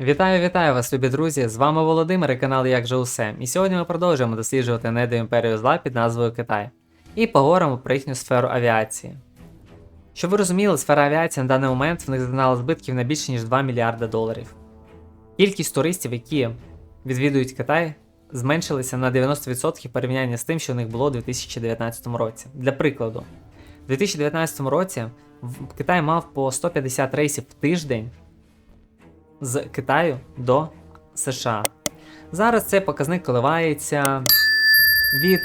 Вітаю, вітаю вас, любі друзі! З вами Володимир і канал Як же усе. І сьогодні ми продовжуємо досліджувати недо імперію зла під назвою Китай. І поговоримо про їхню сферу авіації. Щоб ви розуміли, сфера авіації на даний момент в них зазнала збитків на більше ніж 2 мільярда доларів. Кількість туристів, які відвідують Китай, зменшилися на 90% в порівнянні з тим, що у них було у 2019 році. Для прикладу, у 2019 році Китай мав по 150 рейсів в тиждень з Китаю до США. Зараз цей показник коливається від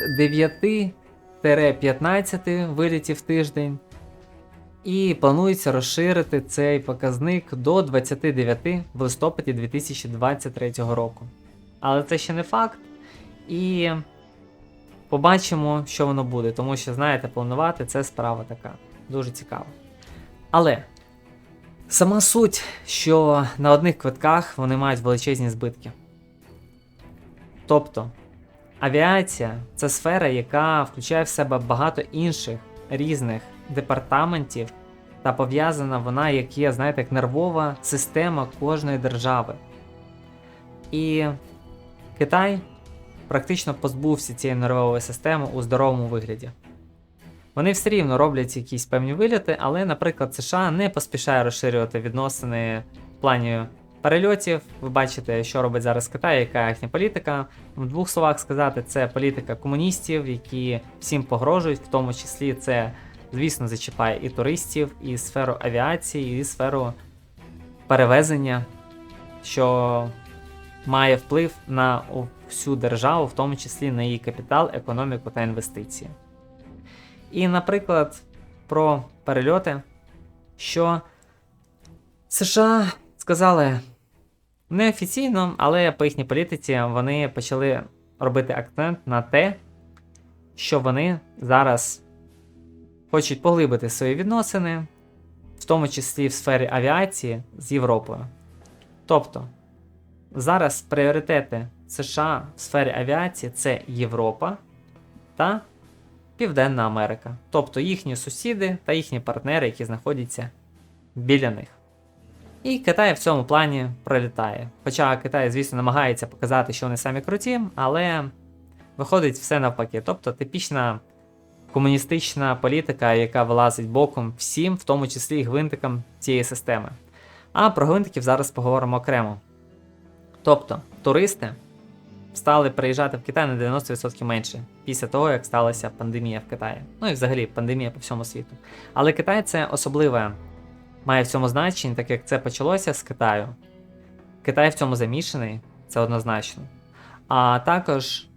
9-15 вилітів в тиждень. І планується розширити цей показник до 29 в листопаді 2023 року. Але це ще не факт. І побачимо, що воно буде, тому що, знаєте, планувати це справа така. Дуже цікава. Але Сама суть, що на одних квитках вони мають величезні збитки. Тобто, авіація це сфера, яка включає в себе багато інших різних департаментів, та пов'язана вона, як є, знаєте, як нервова система кожної держави. І Китай практично позбувся цієї нервової системи у здоровому вигляді. Вони все рівно роблять якісь певні виліти, але, наприклад, США не поспішає розширювати відносини в плані перельотів. Ви бачите, що робить зараз Китай, яка їхня політика. В двох словах сказати, це політика комуністів, які всім погрожують, в тому числі це, звісно, зачіпає і туристів, і сферу авіації, і сферу перевезення, що має вплив на всю державу, в тому числі на її капітал, економіку та інвестиції. І, наприклад, про перельоти, що США сказали неофіційно, але по їхній політиці вони почали робити акцент на те, що вони зараз хочуть поглибити свої відносини, в тому числі в сфері авіації з Європою. Тобто, зараз пріоритети США в сфері авіації це Європа та Південна Америка, тобто їхні сусіди та їхні партнери, які знаходяться біля них. І Китай в цьому плані пролітає. Хоча Китай, звісно, намагається показати, що вони самі круті, але виходить все навпаки. Тобто типічна комуністична політика, яка вилазить боком всім, в тому числі і гвинтикам цієї системи. А про гвинтиків зараз поговоримо окремо. Тобто, туристи стали приїжджати в Китай на 90% менше після того, як сталася пандемія в Китаї. Ну і взагалі пандемія по всьому світу. Але Китай це особливе має в цьому значення, так як це почалося з Китаю. Китай в цьому замішаний, це однозначно. А також,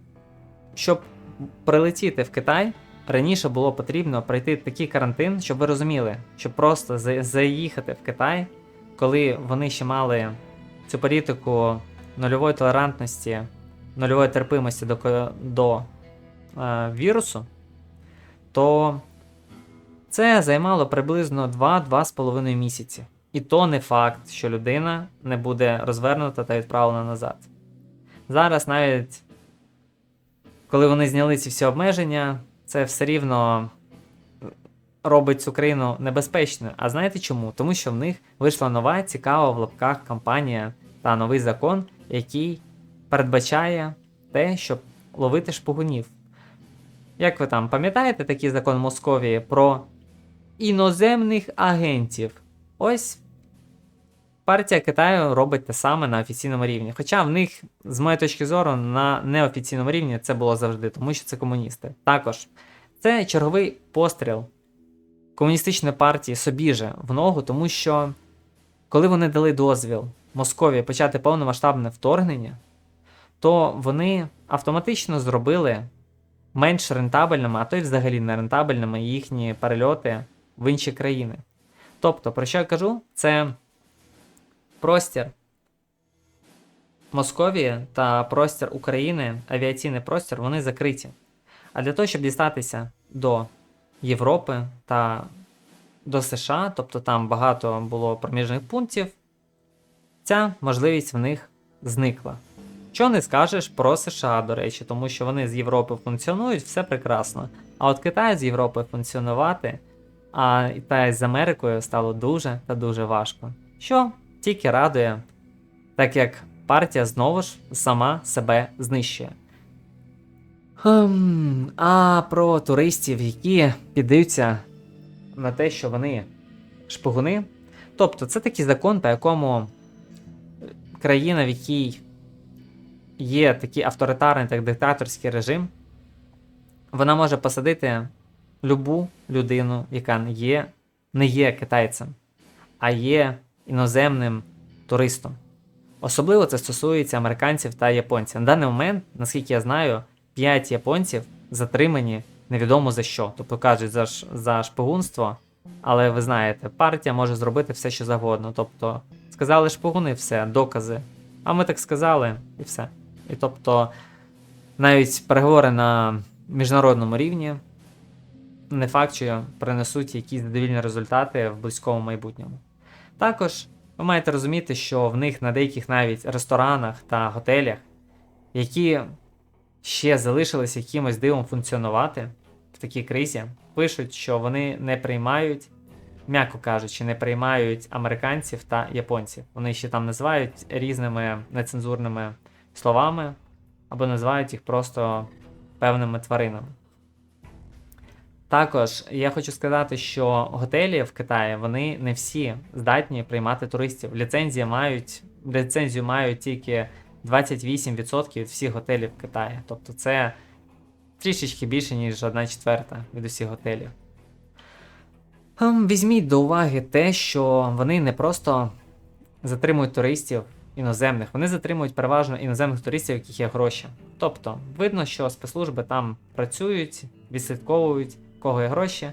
щоб прилетіти в Китай, раніше було потрібно пройти такий карантин, щоб ви розуміли, щоб просто заїхати в Китай, коли вони ще мали цю політику нульової толерантності нульової терпимості до, до е, вірусу, то це займало приблизно 2-2,5 місяці. І то не факт, що людина не буде розвернута та відправлена назад. Зараз навіть коли вони зняли ці всі обмеження, це все рівно робить цю країну небезпечною. А знаєте чому? Тому що в них вийшла нова цікава в лапках кампанія та новий закон, який передбачає те, щоб ловити шпигунів. Як ви там пам'ятаєте такий закон Московії про іноземних агентів? Ось партія Китаю робить те саме на офіційному рівні. Хоча в них, з моєї точки зору, на неофіційному рівні це було завжди, тому що це комуністи. Також це черговий постріл комуністичної партії собі же в ногу, тому що коли вони дали дозвіл Московії почати повномасштабне вторгнення, то вони автоматично зробили менш рентабельними, а то й взагалі не рентабельними їхні перельоти в інші країни. Тобто, про що я кажу, це простір Московії та простір України, авіаційний простір, вони закриті. А для того, щоб дістатися до Європи та до США, тобто там багато було проміжних пунктів, ця можливість в них зникла. Що не скажеш про США, до речі, тому що вони з Європи функціонують, все прекрасно. А от Китай з Європи функціонувати, а та з Америкою стало дуже та дуже важко. Що тільки радує так як партія знову ж сама себе знищує. Хм, а про туристів, які піддаються на те, що вони шпигуни. Тобто, це такий закон, по якому країна, в якій є такий авторитарний так диктаторський режим, вона може посадити любу людину, яка є, не є китайцем, а є іноземним туристом. Особливо це стосується американців та японців. На даний момент, наскільки я знаю, 5 японців затримані невідомо за що. Тобто кажуть за, за шпигунство, але ви знаєте, партія може зробити все, що завгодно. Тобто, сказали шпигуни, все, докази. А ми так сказали, і все. І тобто, навіть переговори на міжнародному рівні не факт, що принесуть якісь задовільні результати в близькому майбутньому. Також ви маєте розуміти, що в них на деяких навіть ресторанах та готелях, які ще залишились якимось дивом функціонувати в такій кризі, пишуть, що вони не приймають, м'яко кажучи, не приймають американців та японців. Вони ще там називають різними нецензурними словами або називають їх просто певними тваринами. Також я хочу сказати, що готелі в Китаї вони не всі здатні приймати туристів. Ліцензії мають, ліцензію мають тільки 28% від всіх готелів в Китаї. Тобто це трішечки більше, ніж 1 четверта від усіх готелів. Ем, Візьміть до уваги те, що вони не просто затримують туристів іноземних, вони затримують переважно іноземних туристів, яких є гроші. Тобто, видно, що спецслужби там працюють, відслідковують, кого є гроші,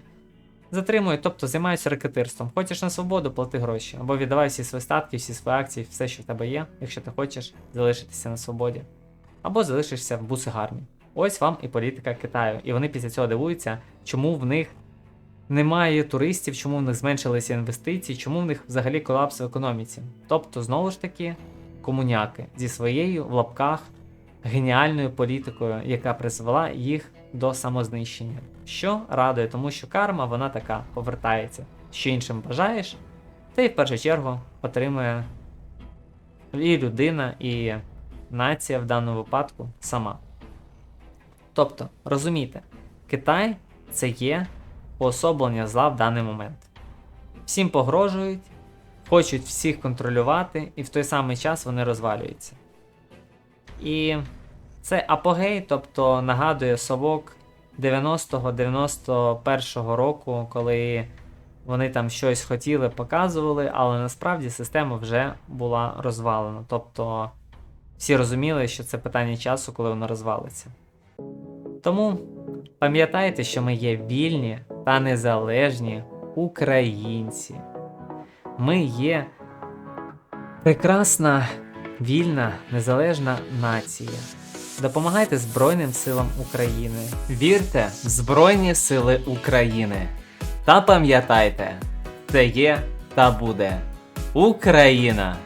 затримують, тобто займаються рекетирством. Хочеш на свободу, плати гроші. Або віддавай всі свої статки, всі свої акції, все, що в тебе є, якщо ти хочеш залишитися на свободі. Або залишишся в буцигарні. Ось вам і політика Китаю. І вони після цього дивуються, чому в них немає туристів, чому в них зменшилися інвестиції, чому в них взагалі колапс в економіці. Тобто, знову ж таки, комуняки зі своєю в лапках геніальною політикою, яка призвела їх до самознищення. Що радує, тому що карма вона така повертається. Що іншим бажаєш, й в першу чергу отримує і людина, і нація в даному випадку сама. Тобто, розумійте, Китай це є уособлення зла в даний момент. Всім погрожують, хочуть всіх контролювати, і в той самий час вони розвалюються. І це апогей, тобто нагадує совок 90-91 року, коли вони там щось хотіли, показували, але насправді система вже була розвалена. Тобто всі розуміли, що це питання часу, коли вона розвалиться. Тому пам'ятайте, що ми є вільні та незалежні українці. Ми є прекрасна, вільна, незалежна нація. Допомагайте Збройним силам України. Вірте в Збройні Сили України. Та пам'ятайте, це є та буде Україна!